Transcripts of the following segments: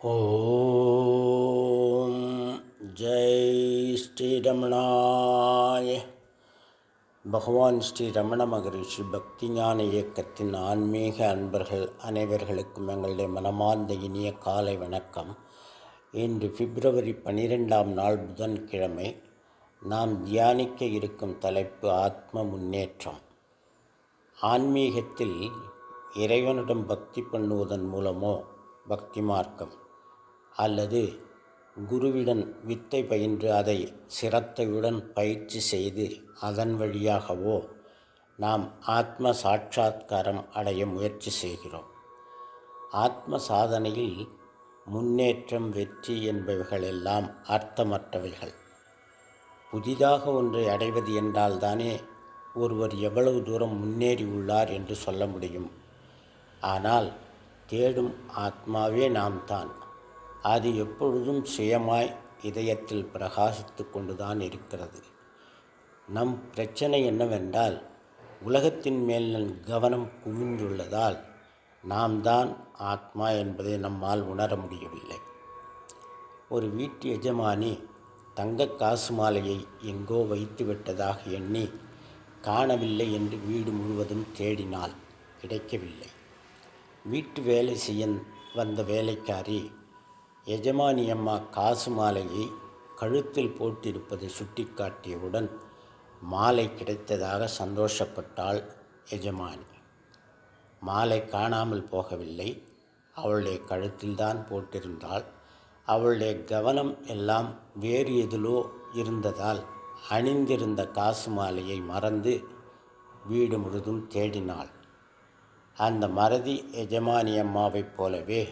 ஓம் ஜெய் ஸ்ரீரமணாய பகவான் ஸ்ரீ ரமண மகரிஷி பக்தி ஞான இயக்கத்தின் ஆன்மீக அன்பர்கள் அனைவர்களுக்கும் எங்களுடைய மனமார்ந்த இனிய காலை வணக்கம். இன்று பிப்ரவரி பனிரெண்டாம் நாள் புதன்கிழமை நாம் தியானிக்க இருக்கும் தலைப்பு ஆத்ம முன்னேற்றம். ஆன்மீகத்தில் இறைவனிடம் பக்தி பண்ணுவதன் மூலமோ பக்தி மார்க்கம். அல்லது குருவிடம் வித்தை பயின்று அதை சிரத்தையுடன் பயிற்சி செய்து அதன் வழியாகவோ நாம் ஆத்ம சாட்சாத்காரம் அடைய முயற்சி செய்கிறோம். ஆத்ம சாதனையில் முன்னேற்றம் வெற்றி என்பவைகளெல்லாம் அர்த்தமற்றவைகள். புதிதாக ஒன்றை அடைவது என்றால்தானே ஒருவர் எவ்வளவு தூரம் முன்னேறியுள்ளார் என்று சொல்ல முடியும். ஆனால் தேடும் ஆத்மாவே நாம் தான். அது எப்பொழுதும் சுயமாய் இதயத்தில் பிரகாசித்து கொண்டுதான் இருக்கிறது. நம் பிரச்சனை என்னவென்றால் உலகத்தின் மேல் நம் கவனம் குவிந்துள்ளதால் நாம் தான் ஆத்மா என்பதை நம்மால் உணர முடியவில்லை. ஒரு வீட்டு எஜமானி தங்க காசு மாலையை எங்கோ வைத்து விட்டதாக எண்ணி காணவில்லை என்று வீடு முழுவதும் தேடினால் கிடைக்கவில்லை. வீட்டு வேலை செய்ய வந்த வேலைக்காரி எஜமானியம்மா காசு மாலையை கழுத்தில் போட்டிருப்பதை சுட்டிக்காட்டியவுடன் மாலை கிடைத்ததாக சந்தோஷப்பட்டாள் எஜமானி. மாலை காணாமல் போகவில்லை. அவளுடைய கழுத்தில்தான் போட்டிருந்தாள். அவளுடைய கவனம் எல்லாம் வேறு எதிலோ இருந்ததால் அணிந்திருந்த காசு மாலையை மறந்து வீடு முழுதும் தேடினாள். அந்த மறதி எஜமானி அம்மாவைப் போலவே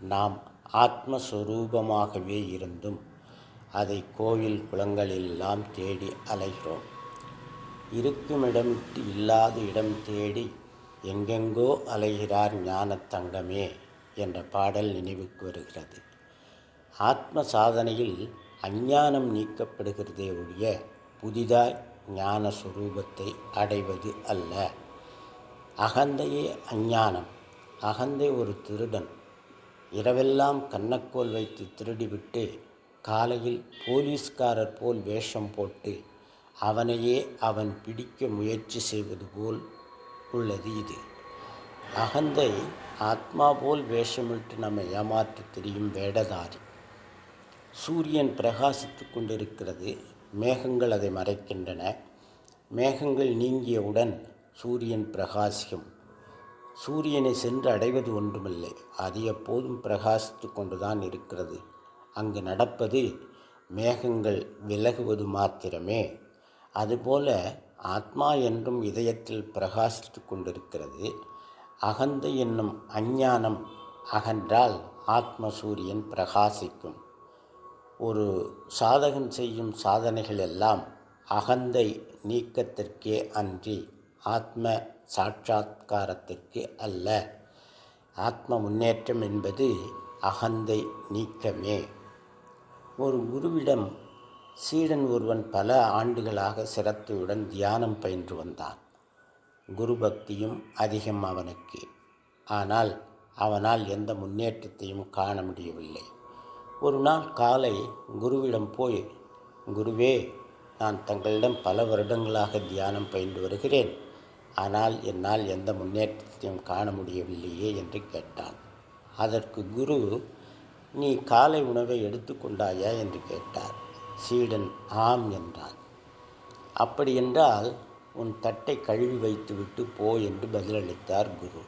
நாம் ஆத்மஸ்வரூபமாகவே இருந்தும் அதை கோவில் குளங்களெல்லாம் தேடி அலைகிறோம். இருக்குமிடம் இல்லாத இடம் தேடி எங்கெங்கோ அலைகிறார் ஞான தங்கமே என்ற பாடல் நினைவுக்கு வருகிறது. ஆத்ம சாதனையில் அஞ்ஞானம் நீக்கப்படுகிறதே ஒழிய புதிதாய் ஞான சுரூபத்தை அடைவது அல்ல. அகந்தையே அஞ்ஞானம். அகந்தை ஒரு திருடன். இரவெல்லாம் கண்ணக்கோல் வைத்து திருடிவிட்டு காலையில் போலீஸ்காரர் போல் வேஷம் போட்டு அவனையே அவன் பிடிக்க முயற்சி செய்வது போல் உள்ளது இது. அகந்தை ஆத்மா போல் வேஷமிட்டு நம்மை ஏமாற்றி தெரியும் வேடதாரி. சூரியன் பிரகாசித்து கொண்டிருக்கிறது மேகங்கள் அதை மறைக்கின்றன. மேகங்கள் நீங்கியவுடன் சூரியன் பிரகாசிக்கும். சூரியனை சென்று அடைவது ஒன்றுமில்லை. அது எப்போதும் பிரகாசித்து கொண்டுதான் இருக்கிறது. அங்கு நடப்பது மேகங்கள் விலகுவது மாத்திரமே. அதுபோல ஆத்மா என்றும் இதயத்தில் பிரகாசித்து கொண்டிருக்கிறது. அகந்தை என்னும் அஞ்ஞானம் அகன்றால் ஆத்ம சூரியன் பிரகாசிக்கும். ஒரு சாதகன் செய்யும் சாதனைகள் எல்லாம் அகந்தை நீக்கத்திற்கே அன்றி ஆத்ம சாட்சாத்காரத்திற்கு அல்ல. ஆத்ம முன்னேற்றம் என்பது அகந்தை நீக்கமே. ஒரு குருவிடம் சீடன் ஒருவன் பல ஆண்டுகளாக சிரத்தையுடன் தியானம் பயின்று வந்தான். குரு பக்தியும் அதிகம் அவனுக்கு. ஆனால் அவனால் எந்த முன்னேற்றத்தையும் காண முடியவில்லை. ஒரு நாள் காலை குருவிடம் போய் குருவே நான் தங்களிடம் பல வருடங்களாக தியானம் பயின்று வருகிறேன். ஆனால் என்னால் எந்த முன்னேற்றத்தையும் காண முடியவில்லையே என்று கேட்டான். அதற்கு குரு நீ காலை உணவை எடுத்துக்கொண்டாயா என்று கேட்டார். சீடன் ஆம் என்றான். அப்படியென்றால் உன் தட்டை கழுவி வைத்துவிட்டு போ என்று பதிலளித்தார் குரு.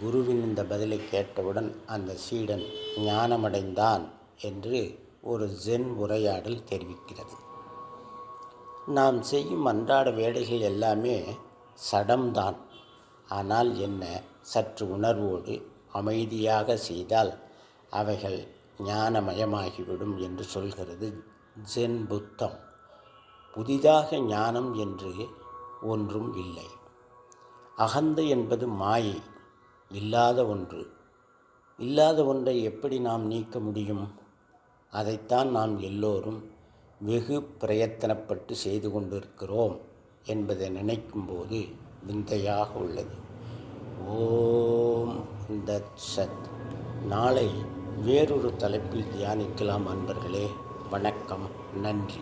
குருவின் இந்த பதிலை கேட்டவுடன் அந்த சீடன் ஞானமடைந்தான் என்று ஒரு ஜென் உரையாடல் தெரிவிக்கிறது. நாம் செய்யும் அன்றாட வேலைகள் எல்லாமே சடம்தான். ஆனால் என்ன? சற்று உணர்வோடு அமைதியாக செய்தால் அவைகள் ஞானமயமாகிவிடும் என்று சொல்கிறது ஜென் புத்தம். புதிதாக ஞானம் என்று ஒன்றும் இல்லை. அகந்தை என்பது மாயை இல்லாத ஒன்று. இல்லாத ஒன்றை எப்படி நாம் நீக்க முடியும்? அதைத்தான் நாம் எல்லோரும் வெகு பிரயத்தனப்பட்டு செய்து கொண்டிருக்கிறோம். என்பதை நினைக்கும்போது விந்தையாக உள்ளது. ஓம் தத் சத். நாளை வேறொரு தலைப்பில் தியானிக்கலாம் அன்பர்களே. வணக்கம். நன்றி.